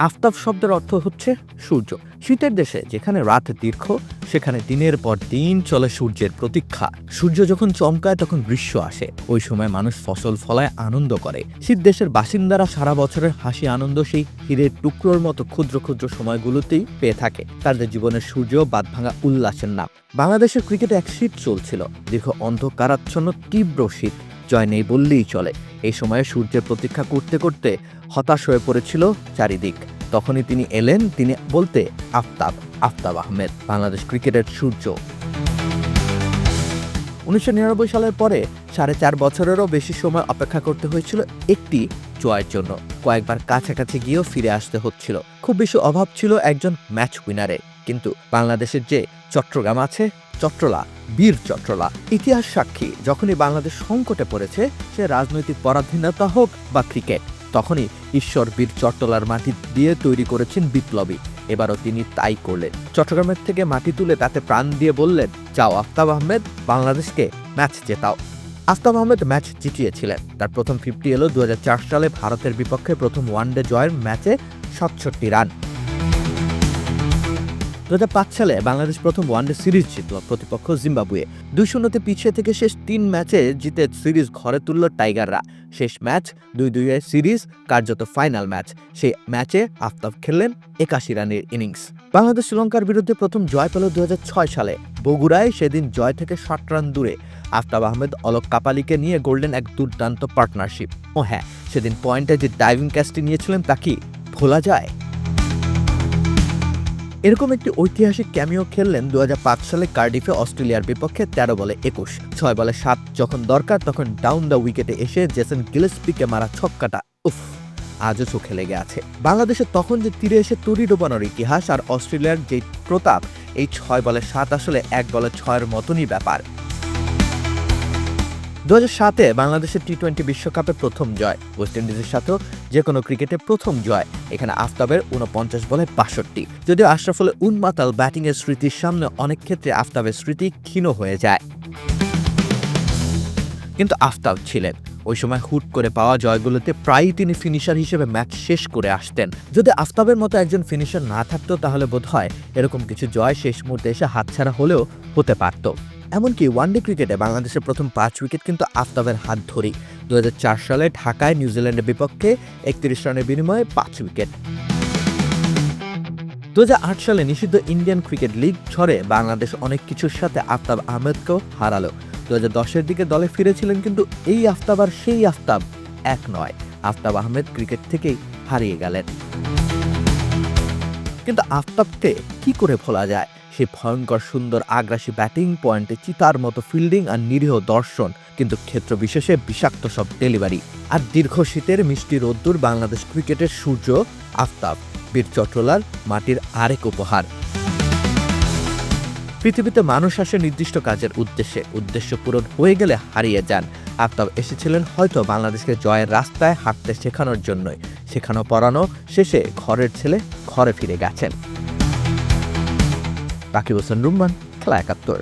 আফতাব শব্দের অর্থ হচ্ছে সূর্য। শীতের দেশে যেখানে রাত দীর্ঘ, সেখানে দিনের পর দিন চলে সূর্যের প্রতীক্ষা। সূর্য যখন চমকায়, তখন গ্রীষ্ম আসে। ওই সময় মানুষ ফসল ফলায় আনন্দ করে। শীত দেশের বাসিন্দারা সারা বছরের হাসি আনন্দ সেই হীরের টুকরোর মতো ক্ষুদ্র ক্ষুদ্র সময়গুলোতেই পেয়ে থাকে। তাদের জীবনের সূর্য বাদ ভাঙা উল্লাসের নাম। বাংলাদেশের ক্রিকেটে এক শীত চলছিল। দীর্ঘ অন্ধকারাচ্ছন্ন তীব্র শীত। জয় নেই বললেই চলে। এই সময়ে সূর্যের প্রতীক্ষা করতে করতে হতাশ হয়ে পড়েছিল চারিদিক। তখনই তিনি এলেন, তিনি বলতে, আফতাব আফতাব আহমেদ, বাংলাদেশ ক্রিকেটের সূর্য। উনিশশো নিরানব্বই সালের পরে সাড়ে চার বছরেরও বেশি সময় অপেক্ষা করতে হয়েছিল একটি জয়ের জন্য। কয়েকবার কাছাকাছি গিয়েও ফিরে আসতে হচ্ছিল। খুব বেশি অভাব ছিল একজন ম্যাচ উইনারে। কিন্তু বাংলাদেশের যে চট্টগ্রাম আছে, চট্টলা, বীর চট্টলা, ইতিহাস সাক্ষী, যখনই বাংলাদেশ সংকটে পড়েছে, সে রাজনৈতিক পরাধীনতা হোক বা ক্রিকেট তখনই ঈশ্বর বীর চট্টলার মাটি দিয়ে তৈরি করেছেন বিপ্লবী। এবারও তিনি তাই করলেন। চট্টগ্রামের থেকে মাটি তুলে তাতে প্রাণ দিয়ে বললেন, যাও আফতাব আহমেদ, বাংলাদেশকে ম্যাচ জেতাও। আস্তাব আহমেদ ম্যাচ জিতিয়েছিলেন। তার প্রথম ফিফটি এলো দু হাজার চার সালে ভারতের বিপক্ষে প্রথম ওয়ানডে জয়ের ম্যাচে সাতষট্টি রান। দু হাজার পাঁচ সালে বাংলাদেশ প্রথম ওয়ানডে সিরিজ জিতল প্রতিপক্ষ জিম্বাবুয়ে। দুই শূন্যতে পিছিয়ে থেকে শেষ তিন ম্যাচে জিতে সিরিজ ঘরে তুলল টাইগাররা। শেষ ম্যাচ দুই দুইয়ের সিরিজ কার্যত ফাইনাল ম্যাচ। সেই ম্যাচে আফতাব খেললেন একাশি রানের ইনিংস। বাংলাদেশ শ্রীলঙ্কার বিরুদ্ধে প্রথম জয় পেল দুই হাজার ছয় সালে। বগুড়ায় সেদিন জয় থেকে ষাট রান দূরে। আফতাব আহমেদ, অলক কাপালিকে নিয়ে গড়লেন এক দুর্দান্ত পার্টনারশিপ। ও হ্যাঁ সেদিন পয়েন্টে যে ডাইভিং ক্যাচটি নিয়েছিলেন তা কি ভোলা যায়? এরকম একটি ঐতিহাসিক ক্যামিও খেললেন দু হাজার পাঁচ সালে কার্ডিফে অস্ট্রেলিয়ার বিপক্ষে তেরো বলে একুশ, ছয় বলে সাত, যখন দরকার তখন ডাউন দ্য উইকেটে এসে জেসন গিলেসপিকে মারা ছক্কাটা, উফ, আজও চোখে লেগে আছে। বাংলাদেশে তখন যে তীরে এসে তরি ডোবানোর ইতিহাস আর অস্ট্রেলিয়ার যে প্রতাপ, এই ছয় বলে সাত আসলে এক বলে ছয়ের মতনই ব্যাপার। দু হাজার সাতে বাংলাদেশের টি টোয়েন্টি বিশ্বকাপে প্রথম জয়, ওয়েস্ট ইন্ডিজের সাথেও যে কোনো ক্রিকেটে প্রথম জয়। এখানে আফতাবের উনপঞ্চাশ বলে বাষট্টি। যদিও আশরাফুলের উন্মাতাল ব্যাটিংয়ের স্মৃতির সামনে অনেক ক্ষেত্রে আফতাবের স্মৃতি ক্ষীণ হয়ে যায়। কিন্তু আফতাব ছিলেন। ওই সময় হুট করে পাওয়া জয়গুলোতে প্রায়ই তিনি ফিনিশার হিসেবে ম্যাচ শেষ করে আসতেন। যদি আফতাবের মতো একজন ফিনিশার না থাকতো তাহলে বোধ হয় এরকম কিছু জয় শেষ মুহূর্তে এসে হাতছাড়া হলেও হতে পারত। এমনকি ওয়ানডে ক্রিকেটে বাংলাদেশের প্রথম পাঁচ উইকেট কিন্তু আফতাবের হাত ধরেই। দু হাজার চার সালে ঢাকায় নিউজিল্যান্ডের বিপক্ষে একত্রিশ রানের বিনিময়ে পাঁচ উইকেট। দু হাজার আট সালে নিষিদ্ধ ইন্ডিয়ান ক্রিকেট লিগ ছড়ে বাংলাদেশ অনেক কিছুর সাথে আফতাব আহমেদকেও হারালো। দু হাজার দশের দিকে দলে ফিরেছিলেন কিন্তু এই আফতাব আর সেই আফতাব এক নয়। আফতাব আহমেদ ক্রিকেট থেকেই হারিয়ে গেলেন। কিন্তু আফতাবকে কি করে ভোলা যায়? সেই ভয়ঙ্কর, সুন্দর, আগ্রাসী ব্যাটিং পয়েন্টে চিতার মতো ফিল্ডিং আর নিরীহ দর্শন। কিন্তু ক্ষেত্র বিশেষে বিষাক্ত সব ডেলিভারি। আর দীর্ঘ শীতের মিষ্টি রোদ্দুর বাংলাদেশ ক্রিকেটের সূর্য আফতাব, বীর চট্টলার মাটির আরেক উপহার। পৃথিবীতে মানুষ আসে নির্দিষ্ট কাজের উদ্দেশ্যে। উদ্দেশ্য পূরণ হয়ে গেলে হারিয়ে যান। আফতাব এসেছিলেন হয়তো বাংলাদেশকে জয়ের রাস্তায় হাঁটতে শেখানোর জন্যই। শেখানো, পড়ানো, শেষে ঘরের ছেলে ঘরে ফিরে গেছেন। রাকিব হোসেন রুম্মান খেলা একাত্তর